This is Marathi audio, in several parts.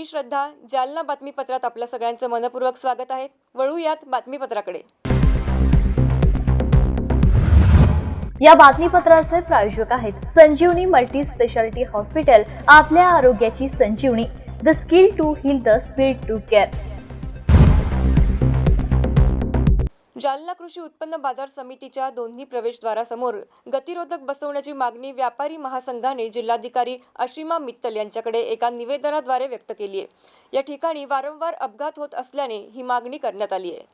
मी श्रद्धा जालना बातमीपत्रात आपल्या सगळ्यांचं मनपूर्वक स्वागत आहे. वळूयात बातमीपत्राकडे. या बातमीपत्राचे प्रायोजक आहेत संजीवनी मल्टी स्पेशालिटी हॉस्पिटल आपल्या आरोग्याची Sanjeevani. The skill to heal the speed to care. Jalna कृषी उत्पन्न बाजार समितीच्या दोन्ही प्रवेशद्वारासमोर गतिरोधक बसवण्याची मागणी व्यापारी महासंघाने जिल्हाधिकारी अशिमा मित्तल यांच्याकडे एका निवेदनाद्वारे व्यक्त केली आहे. या ठिकाणी वारंवार अपघात होत असल्याने ही मागणी करण्यात आली आहे.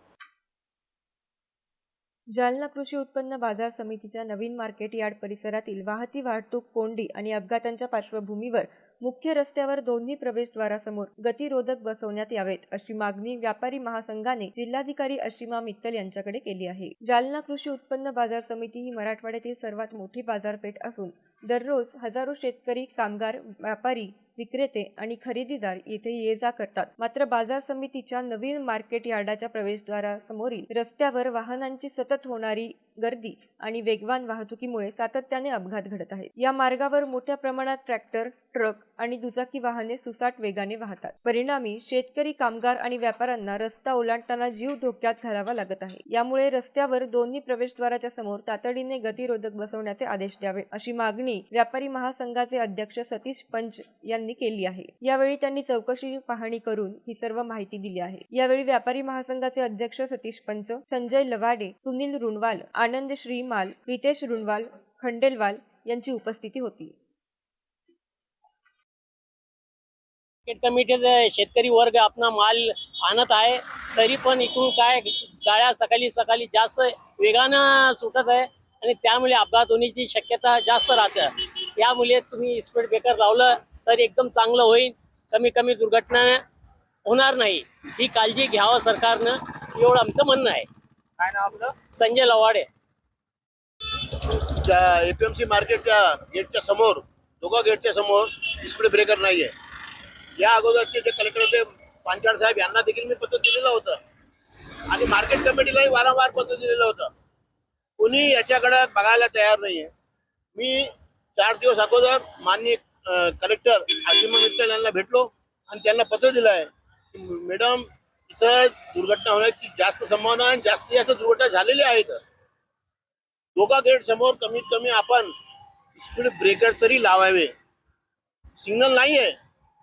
जालना कृषी उत्पन्न बाजार समितीच्या नवीन मार्केट यार्ड परिसरातील वाहती वाहतूक कोंडी आणि अपघातांच्या पार्श्वभूमीवर मुख्य रस्त्यावर दोन्ही प्रवेशद्वारासमोर गतिरोधक बसवण्यात यावेत अशी मागणी व्यापारी महासंघाने जिल्हाधिकारी अशिमा मित्तल यांच्याकडे केली आहे. जालना कृषी उत्पन्न बाजार समिती ही मराठवाड्यातील सर्वात मोठी बाजारपेठ असून दररोज हजारो शेतकरी कामगार व्यापारी विक्रेते आणि खरेदीदार येथे ये जा करतात. मात्र बाजार समितीच्या नवीन मार्केट यार्डाच्या प्रवेशद्वारासमोरील रस्त्यावर वाहनांची सतत होणारी गर्दी आणि वेगवान वाहतुकीमुळे सातत्याने अपघात घडत आहेत. या मार्गावर मोठ्या प्रमाणात ट्रॅक्टर ट्रक आणि दुचाकी वाहने सुसाट वेगाने वाहतात. परिणामी शेतकरी कामगार आणि व्यापाऱ्यांना रस्ता ओलांडताना जीव धोक्यात घालावा लागत आहे. यामुळे रस्त्यावर दोन्ही प्रवेशद्वाराच्या समोर तातडीने गतिरोधक बसवण्याचे आदेश द्यावे अशी मागणी व्यापारी महासंघाचे अध्यक्ष सतीश पंच यांनी केली आहे. यावेळी त्यांनी चौकशी पाहणी करून ही सर्व माहिती दिली आहे. यावेळी व्यापारी महासंघाचे अध्यक्ष सतीश पंच संजय लवाडे सुनील रुणवाल आनंद श्रीमाल रितेश रुणवाल खंडेलवाल यांची उपस्थिती होती. कमिटीचे शेतकरी वर्ग आपला माल आणत आहे. तरी पण इकडून काय गाड्या सकाळी सकाळी जास्त वेगानं सुटत आहे. आणि त्यामुळे अपघात होण्याची शक्यता जास्त राहते यामुळे तुम्ही स्पीड ब्रेकर लावलं तर एकदम चांगलं होईल. कमी कमी दुर्घटना होणार नाही. ही काळजी घ्यावं सरकारनं. एवढं आमचं म्हणणं आहे. काय नाव आपलं? संजय लवाडे. त्या एपीएमसी मार्केटच्या गेटच्या समोर दोघा गेटच्या समोर स्पीड ब्रेकर नाही आहे या अगोदरचे जे कलेक्टर होते पांचाळ साहेब यांना देखील मी पत्र दिलेलं होतं. आणि मार्केट कमिटीलाही वारंवार पत्र दिलेलं होतं. कुणी याच्याकडे बघायला तयार नाहीये. मी चार दिवस अगोदर माननीय कलेक्टर आशिमा मित्तल यांना भेटलो आणि त्यांना पत्र दिलं आहे की मॅडम इथं दुर्घटना होण्याची जास्त संभावना आहे आणि जास्तीत जास्त दुर्घटना झालेल्या आहेत. दोघा गेट समोर कमीत कमी आपण स्पीड ब्रेकर तरी लावावे. सिग्नल नाही आहे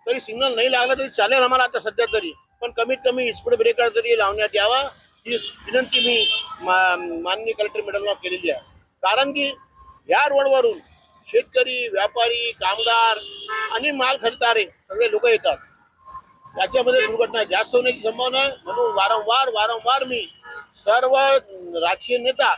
तरी सिग्नल नाही लागला तरी चालेल आम्हाला आता सध्या तरी. पण कमीत कमी स्पीड ब्रेकर तरी लावण्यात यावा. ही विनंती मी मा- माननीय कलेक्टर मॅडमला केलेली आहे. कारण की या रोडवरून शेतकरी व्यापारी कामगार आणि माल खरेदारे सगळे लोक येतात. याच्यामध्ये दुर्घटना जास्त होण्याची संभावना आहे. म्हणून वारंवार वारंवार मी सर्व राजकीय नेता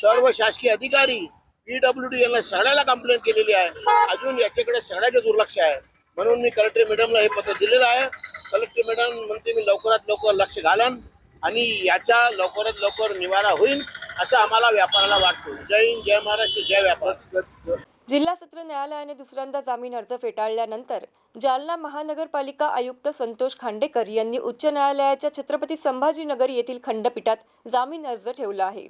सर्व शासकीय अधिकारी पीडब्ल्यू डी यांना सगळ्याला कंप्लेंट केलेली आहे. अजून याच्याकडे सगळ्याचे दुर्लक्ष आहे. म्हणून मी कलेक्टर मॅडमला हे पत्र दिलेलं आहे. कलेक्टर मॅडम म्हणते मी लवकरात लवकर लक्ष घालन. आणि याचा लवकरात लवकर निवारा होईल असं आम्हाला व्यापाराला वाटतो. जय हिंद जय महाराष्ट्र जय व्यापार. जिल्हा सत्र न्यायालयाने दुसऱ्यांदा जामीन अर्ज फेटाळल्यानंतर जालना महानगरपालिका आयुक्त संतोष खांडेकर यांनी उच्च न्यायालयाच्या छत्रपती संभाजीनगर येथील खंडपीठात जामीन अर्ज ठेवला आहे.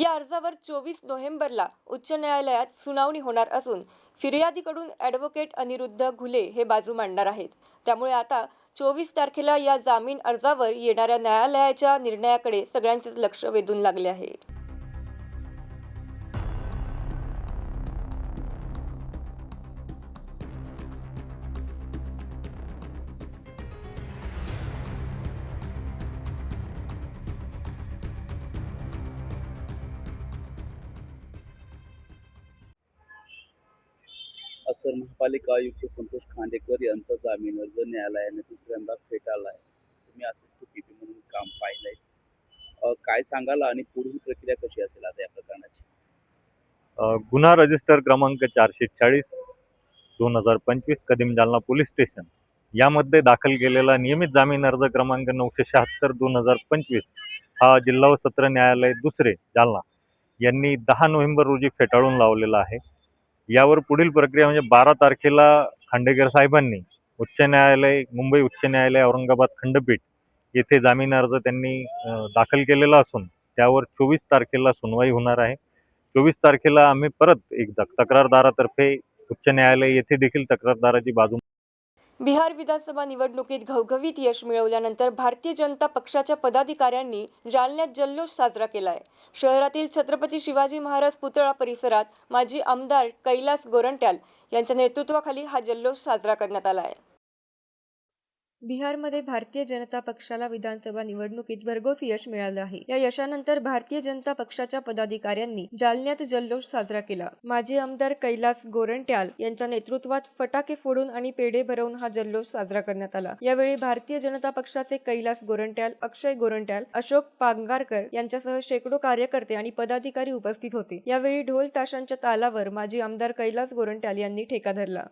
या अर्जावर चोवीस नोव्हेंबरला उच्च न्यायालयात सुनावणी होणार असून फिर्यादीकडून ॲडव्होकेट अनिरुद्ध घुले हे बाजू मांडणार आहेत. त्यामुळे आता चोवीस तारखेला या जामीन अर्जावर येणाऱ्या न्यायालयाच्या निर्णयाकडे सगळ्यांचेच लक्ष वेधून लागले आहे. असं महापालिका आयुक्त संतोष खांडेकर यांचा जामीन अर्ज न्यायालयाने दुसऱ्यांदा फेटाळला आहे तुम्ही असिस्टंट पी पी म्हणून काम पाहिलंय. काय सांगाल आणि पुढील प्रक्रिया कशी असेल आता या प्रकरणाची? गुन्हा रजिस्टर क्रमांक चारशे चाळीस दोन हजार पंचवीस कदीम जालना पोलीस स्टेशन. यामध्ये दाखल केलेला नियमित जामीन अर्ज क्रमांक नऊशे शहात्तर दोन हजार पंचवीस हा जिल्हा व सत्र न्यायालय दुसरे जालना. यांनी दहा नोव्हेंबर रोजी फेटाळून लावलेला आहे. यावर पुढील प्रक्रिया म्हणजे बारा तारखेला खांडेकर साहेबांनी उच्च न्यायालय मुंबई उच्च न्यायालय औरंगाबाद खंडपीठ येथे जामीन अर्ज त्यांनी दाखल केलेला असून त्यावर चोवीस तारखेला सुनवाई होणार आहे. चोवीस तारखेला आम्ही परत एकदा तक्रारदारातर्फे उच्च न्यायालय येथे देखील तक्रारदाराची बाजू बिहार विधानसभा निवडणुकीत घवघवीत यश मिळवल्यानंतर भारतीय जनता पक्षाच्या पदाधिकाऱ्यांनी जालन्यात जल्लोष साजरा केलाय. शहरातील छत्रपती शिवाजी महाराज पुतळा परिसरात माजी आमदार कैलास गोरंट्याल यांच्या नेतृत्वाखाली हा जल्लोष साजरा करण्यात आला आहे बिहारमध्ये भारतीय जनता पक्षाला विधानसभा निवडणुकीत भरघोस यश मिळालं आहे. या यशानंतर भारतीय जनता पक्षाच्या पदाधिकाऱ्यांनी जालन्यात जल्लोष साजरा केला. माजी आमदार कैलास गोरंट्याल यांच्या नेतृत्वात फटाके फोडून आणि पेढे भरवून हा जल्लोष साजरा करण्यात आला. यावेळी भारतीय जनता पक्षाचे कैलास गोरंट्याल अक्षय गोरंट्याल अशोक पांगारकर यांच्यासह शेकडो कार्यकर्ते आणि पदाधिकारी उपस्थित होते. यावेळी ढोल ताशांच्या तालावर माजी आमदार कैलास गोरंट्याल यांनी ठेका धरला.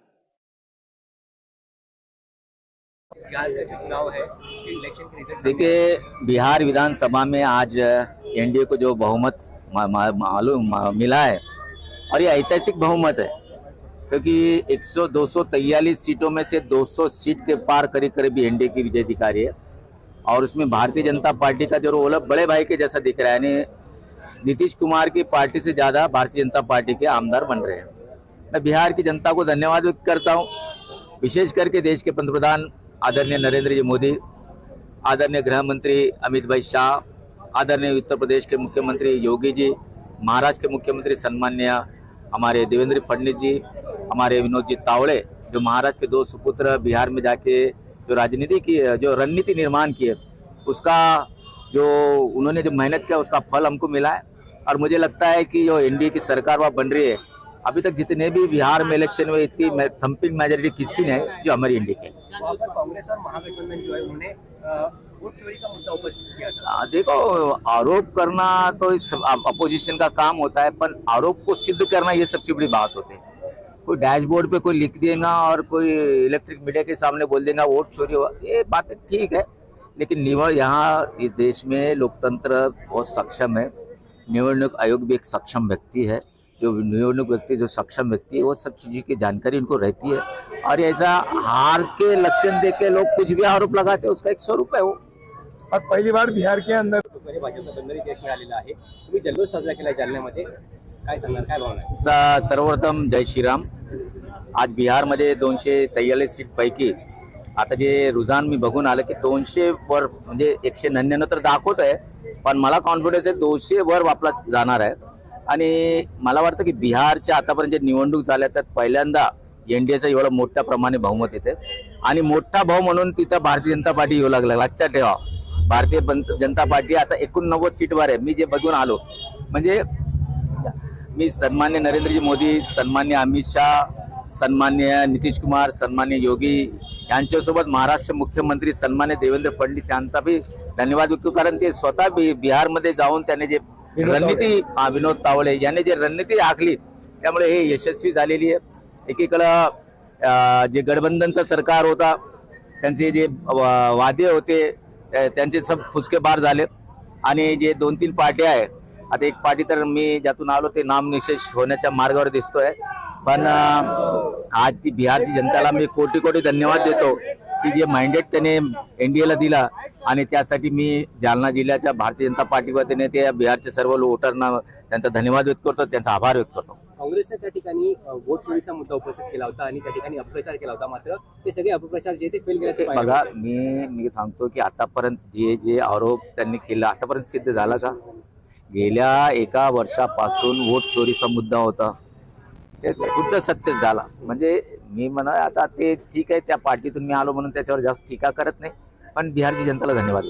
बिहार का जो चुनाव है इलेक्शन देखिए, बिहार विधानसभा में आज, एनडीए को जो बहुमत मा- मा- मा- मिला है, और ये ऐतिहासिक बहुमत है, क्योंकि 100 243 सीटों में से 200 सीट के पार करीब करीब एनडीए की विजय अधिकारी है, और उसमें भारतीय जनता पार्टी का जो रोल है, बड़े भाई के जैसा दिख रहा है, यानी नीतीश कुमार की पार्टी से ज़्यादा भारतीय जनता पार्टी के आमदार बन रहे हैं। मैं बिहार की जनता को धन्यवाद व्यक्त करता हूँ, विशेष करके देश के पंतप्रधान आदरणीय नरेंद्र जी मोदी आदरणीय गृह मंत्री अमित भाई शाह आदरणीय उत्तर प्रदेश के मुख्यमंत्री योगी जी महाराष्ट्र के मुख्यमंत्री सन्मान्य हमारे देवेंद्र फडणवीस जी हमारे विनोद जी तावड़े जो महाराष्ट्र के दो सुपुत्र बिहार में जाके जो राजनीति की जो रणनीति निर्माण की है उसका जो उन्होंने जो मेहनत किया उसका फल हमको मिला है। और मुझे लगता है कि जो एनडीए की सरकार वहाँ बन रही है अभी तक जितने भी बिहार में इलेक्शन में इतनी थम्पिंग मेजोरिटी किसकी नहीं है? जो हमारी एनडीए की है। वहाँ पर कांग्रेस और महागठबंधन जो है उन्होंने का उपस्थित किया था। देखो, आरोप करना तो अपोजिशन का काम होता है, पर आरोप को सिद्ध करना ये सबसे बड़ी बात होती है। कोई डैशबोर्ड पे कोई लिख देगा और कोई इलेक्ट्रिक मीडिया के सामने बोल देगा, वोट चोरी हुआ ये बातें ठीक है। लेकिन निवड यहाँ इस देश में लोकतंत्र बहुत सक्षम है। निवडणूक आयोग भी एक सक्षम व्यक्ति है। जो निवडणूक व्यक्ति, जो सक्षम व्यक्ति है, वो सब चीज़ों की जानकारी उनको रहती है। और ऐसा हार के लक्षण देख के लोग कुछ भी आरोप लगाते हैं उसका एक स्वरूप है वो। और पहिली बार बिहार के अंदर तुकाने भाजपचा दंडरी यश मिळालेला आहे. तुम्ही जल्लोष साजरा केला जालन्यामध्ये. काय सांगणार काय भावना आहे? स- सर्वप्रथम जय श्रीराम. आज बिहारमध्ये दोनशे तेहतीस सीट पैकी आता जे रुझान मी बघून आलं की दोनशे वर म्हणजे एकशे नव्याण्णव तर दाखवत आहे पण मला कॉन्फिडन्स आहे दोनशे वर आपला जाणार आहे. आणि मला वाटतं की बिहारच्या आतापर्यंत जे निवडणूक झाल्या त्यात पहिल्यांदा एनडीएचं एवढं मोठ्या प्रमाणे बहुमत येते. आणि मोठा भाऊ म्हणून तिथं भारतीय जनता पार्टी येऊ लागला. लक्षात ठेवा. भारतीय जनता पार्टी आता एकोणनव्वद सीटवर आहे. मी जे बघून आलो म्हणजे मी सन्मान्य नरेंद्रजी मोदी सन्मान्य अमित शाह सन्मान्य नितीश कुमार सन्मान्य योगी यांच्यासोबत महाराष्ट्र मुख्यमंत्री सन्मान्य देवेंद्र फडणवीस यांचा बी धन्यवाद व्यक्त कारण ते स्वतः बि- बिहारमध्ये जाऊन त्याने जे रणनीती विनोद तावडे याने जे रणनीती आखली त्यामुळे हे यशस्वी झालेली आहे. एकीकडं जे गठबंधनचं सरकार होता त्यांचे जे वादे होते त्यांचे सब फुसकेबार झाले. आणि जे दोन तीन पार्ट्या आहे आता एक पार्टी तर मी ज्यातून आलो ते नामनिशेष होण्याच्या मार्गावर दिसतोय. पण आज ती बिहारची जनताला मी कोटी कोटी धन्यवाद देतो की जे माइंडेड त्याने एनडीएला दिला आणि त्यासाठी मी जालना जिल्ह्याच्या भारतीय जनता पार्टी वतीने ते बिहारचे सर्व वोटरना त्यांचा धन्यवाद व्यक्त करतो त्यांचा आभार व्यक्त करतो. काँग्रेसने त्या ठिकाणी वोट चोरीचा मुद्दा उपस्थित केला होता आणि त्या ठिकाणी अपप्रचार केला होता मात्र ते सगळे अपप्रचार जे ते फेल गेल्याचे पाहायला बघा. मी मी सांगतो की आतापर्यंत जे जे आरोप त्यांनी केला आतापर्यंत सिद्ध झाला का? गेल्या एका वर्षापासून वोट चोरीचा मुद्दा होता. ते कुठं सक्सेस झाला. म्हणजे मी म्हणा आता ते ठीक आहे त्या पार्टीतून मी आलो म्हणून त्याच्यावर जास्त टीका करत नाही. पण बिहारची जनताला धन्यवाद.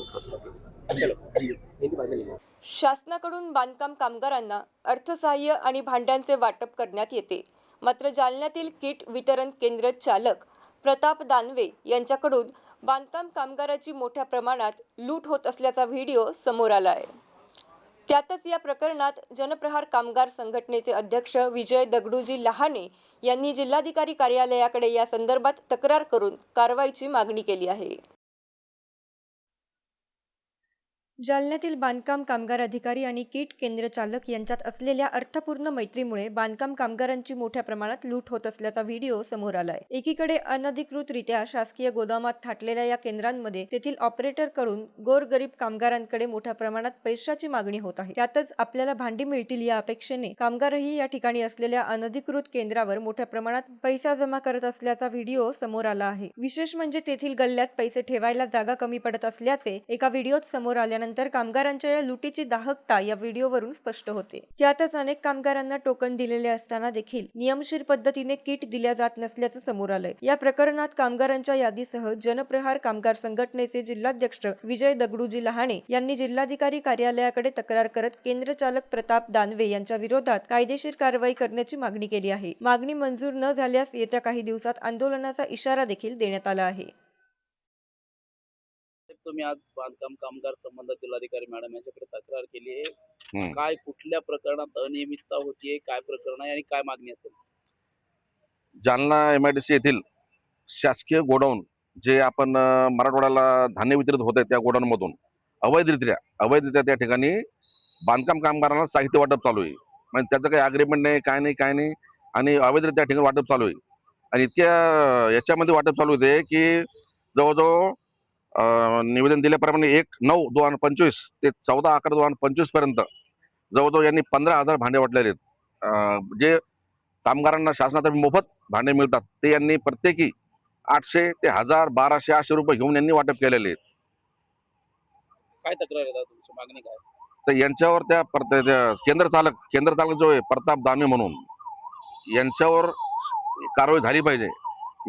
शासनाकडून बांधकाम कामगारांना अर्थसहाय्य आणि भांड्यांचे वाटप करण्यात येते. मात्र जालन्यातील किट वितरण केंद्र चालक प्रताप दानवे यांच्याकडून बांधकाम कामगाराची मोठ्या प्रमाणात लूट होत असल्याचा व्हिडिओ समोर आला आहे त्यातच या प्रकरणात जनप्रहार कामगार संघटनेचे अध्यक्ष विजय दगडूजी लहाने यांनी जिल्हाधिकारी कार्यालयाकडे या संदर्भात तक्रार करून कारवाईची मागणी केली आहे. जालन्यातील बांधकाम कामगार अधिकारी आणि किट केंद्र चालक यांच्यात असलेल्या अर्थपूर्ण मैत्रीमुळे बांधकाम कामगारांची मोठ्या प्रमाणात लूट होत असल्याचा व्हिडिओ समोर आलाय. एकीकडे अनधिकृतरित्या शासकीय गोदामात थाटलेल्या या केंद्रांमध्ये तेथील ऑपरेटरकडून गोरगरीब कामगारांकडे मोठ्या प्रमाणात पैशाची मागणी होत आहे. त्यातच आपल्याला भांडी मिळतील या अपेक्षेने कामगारही या ठिकाणी असलेल्या अनधिकृत केंद्रावर मोठ्या प्रमाणात पैसा जमा करत असल्याचा व्हिडिओ समोर आला आहे. विशेष म्हणजे तेथील गल्ल्यात पैसे ठेवायला जागा कमी पडत असल्याचे एका व्हिडिओत समोर आल्यानंतर कामगारांच्या या लुटीची दाहकता या व्हिडिओवरून स्पष्ट होते. त्यातच अनेक कामगारांना टोकन दिलेले असताना देखील नियमशीर पद्धतीने किट दिल्या जात नसल्याचं समोर आलंय. या प्रकरणात कामगारांच्या यादीसह जनप्रहार कामगार संघटनेचे जिल्हाध्यक्ष विजय दगडूजी लहाणे यांनी जिल्हाधिकारी कार्यालयाकडे तक्रार करत केंद्र चालक प्रताप दानवे यांच्या विरोधात कायदेशीर कारवाई करण्याची मागणी केली आहे. मागणी मंजूर न झाल्यास येत्या काही दिवसात आंदोलनाचा इशारा देखील देण्यात आला आहे. तुम्ही आज बांधकाम कामगार संबंध जिल्हाधिकारी मॅडम यांच्याकडे तक्रार केली आहे. काय कुठल्या प्रकरणात अनियमितता होतीये काय प्रकरण आहे आणि काय मागणी असेल? Jalna M I D C येथील शासकीय गोडाऊन जे आपण मराठवाड्याला धान्य वितरित होत आहे त्या गोडाऊनमधून अवैधरित्या अवैधरित्या त्या ठिकाणी बांधकाम कामगारांना साहित्य वाटप चालू आहे. म्हणजे त्याचं काही अग्रीमेंट नाही काय नाही काय नाही आणि अवैधरित्या त्या ठिकाणी वाटप चालू आहे. आणि इतक्या याच्यामध्ये वाटप चालू होते की जवळजवळ निवेदन दिल्याप्रमाणे एक नऊ दोन हजार पंचवीस ते चौदा अकरा दोन हजार पंचवीसपर्यंत जवळजवळ यांनी पंधरा हजार भांडे वाटलेले आहेत. जे कामगारांना शासनातर्फे मोफत भांडे मिळतात ते यांनी प्रत्येकी आठशे ते हजार बाराशे आठशे रुपये घेऊन यांनी वाटप केलेले आहेत. काय तक्रार आहे दादा तुमची? मागणी काय? तर यांच्यावर त्या प्रत- त्या केंद्र चालक केंद्र चालक जो आहे प्रताप दानवे म्हणून यांच्यावर कारवाई झाली पाहिजे.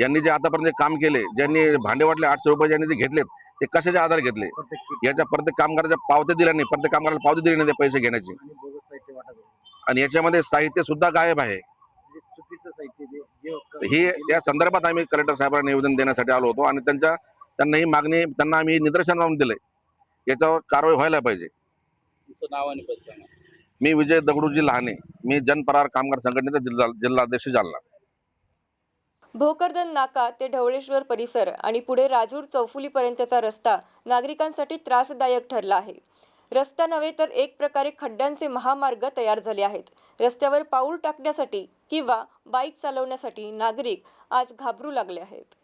यांनी जे आतापर्यंत काम केले ज्यांनी भांडे वाटले आठशे रुपये ज्यांनी जे घेतलेत ते कशाच्या आधारे घेतले? याच्या प्रत्येक कामगाराच्या पावत्या दिल्या नाही. प्रत्येक कामगाराला पावती दिली नाही ते पैसे घेण्याची. आणि याच्यामध्ये साहित्य सुद्धा गायब आहे. ही या संदर्भात आम्ही कलेक्टर साहेबांना निवेदन देण्यासाठी आलो होतो आणि त्यांच्या त्यांना ही मागणी त्यांना आम्ही निदर्शन लावून दिलंय. याच्यावर कारवाई व्हायला पाहिजे. तुमचं नाव आणि पद सांगा. मी विजय दगडूजी लहाने. मी जनपरार कामगार संघटनेचा जिल्हा जिल्हाध्यक्ष जालना. भोकरदन नाका ते ढवळेश्वर परिसर आणि पुढे राजूर चौफुलीपर्यंतचा रस्ता नागरिकांसाठी त्रासदायक ठरला आहे. रस्ता नव्हे तर एक प्रकारे खड्ड्यांचे महामार्ग तयार झाले आहेत. रस्त्यावर पाऊल टाकण्यासाठी किंवा बाईक चालवण्यासाठी नागरिक आज घाबरू लागले आहेत.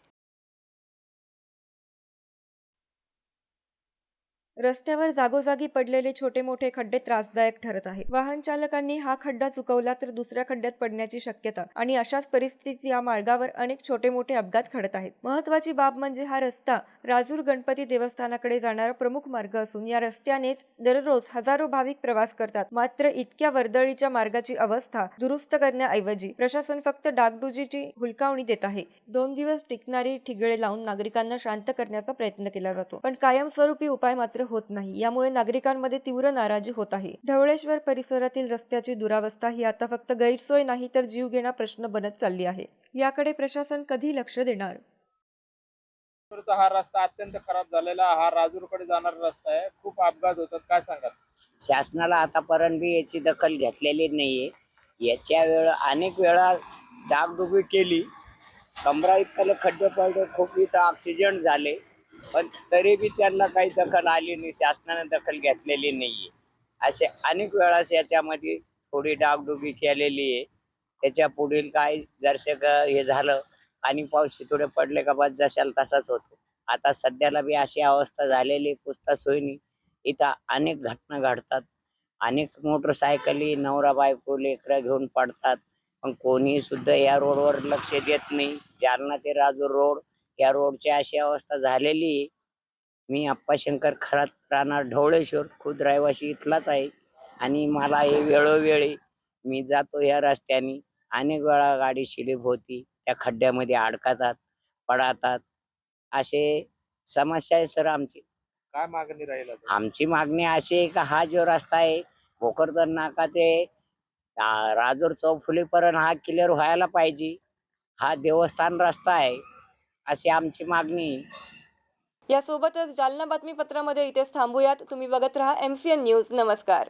रस्त्यावर जागोजागी पडलेले छोटे मोठे खड्डे त्रासदायक ठरत आहेत. वाहन चालकांनी हा खड्डा चुकवला तर दुसऱ्या खड्ड्यात पडण्याची शक्यता आणि अशाच परिस्थितीत या मार्गावर अनेक छोटे मोठे अपघात घडत आहेत. महत्वाची बाब म्हणजे हा रस्ता राजूर गणपती देवस्थानाकडे जाणारा प्रमुख मार्ग असून या रस्त्यानेच दररोज हजारो भाविक प्रवास करतात. मात्र इतक्या वर्दळीच्या मार्गाची अवस्था दुरुस्त करण्याऐवजी प्रशासन फक्त डागडुजीची हुलकावणी देत आहे. दोन दिवस टिकणारी ठिगळे लावून नागरिकांना शांत करण्याचा प्रयत्न केला जातो. पण कायमस्वरूपी उपाय मात्र होत नाही. यामुळे नागरिकांमध्ये तीव्र नाराजी होत आहे. ढवळेश्वर परिसरातील रस्त्याची दुरावस्था ही आता फक्त गैरसोय नाही तर जीवघेणा प्रश्न बनत चालली आहे. याकडे प्रशासन कधी लक्ष देणार? हा रस्ता अत्यंत खराब झालेला हा राजूरकडे जाणारा रस्ता आहे. खूप अपघात होतात. काय सांगाल? शासनाला आतापर्यंत बी याची दखल घेतलेली नाहीये. याच्या वेळ अनेक वेळा डागडुगी केली. कमरा इतकं खड्डे पडले खूप इथं ऑक्सिजन झाले. पण तरी बी त्यांना काही दखल आली नाही शासनाने दखल घेतलेली नाहीये. असे अनेक वेळास याच्यामध्ये थोडी डागडुगी केलेली आहे. त्याच्या पुढील काय जरसे हे झालं आणि पाऊस थोडे पडले का बस जशाल तसाच होतो. आता सध्याला बी अशी अवस्था झालेली पुसता सोयनी इथं अनेक घटना घडतात. अनेक मोटरसायकली नवरा बायको लेकरं घेऊन पडतात. पण कोणी सुद्धा या रोडवर लक्ष देत नाही. जालना ते राजूर रोड या रोडची अशी अवस्था झालेली. मी अप्पा शंकर खरात राहणार ढवळेश्वर खुद रहिवाशी इथलाच आहे. आणि मला हे वेळोवेळी मी जातो या रस्त्याने. अनेक वेळा गाडी शिलीप होती त्या खड्ड्यामध्ये अडकतात पडतात असे समस्या आहे सर आमची. काय मागणी राहील आता? आमची मागणी अशी आहे का हा जो रस्ता आहे भोकरदन नाका ते राजूर चौफुलीपर्यंत हा क्लिअर व्हायला पाहिजे. हा देवस्थान रस्ता आहे. अशी आमची मागणी आहे. यासोबतच जालना बातमीपत्रामध्ये इथेच थांबूयात. तुम्ही बघत राहा एम सी एन न्यूज नमस्कार.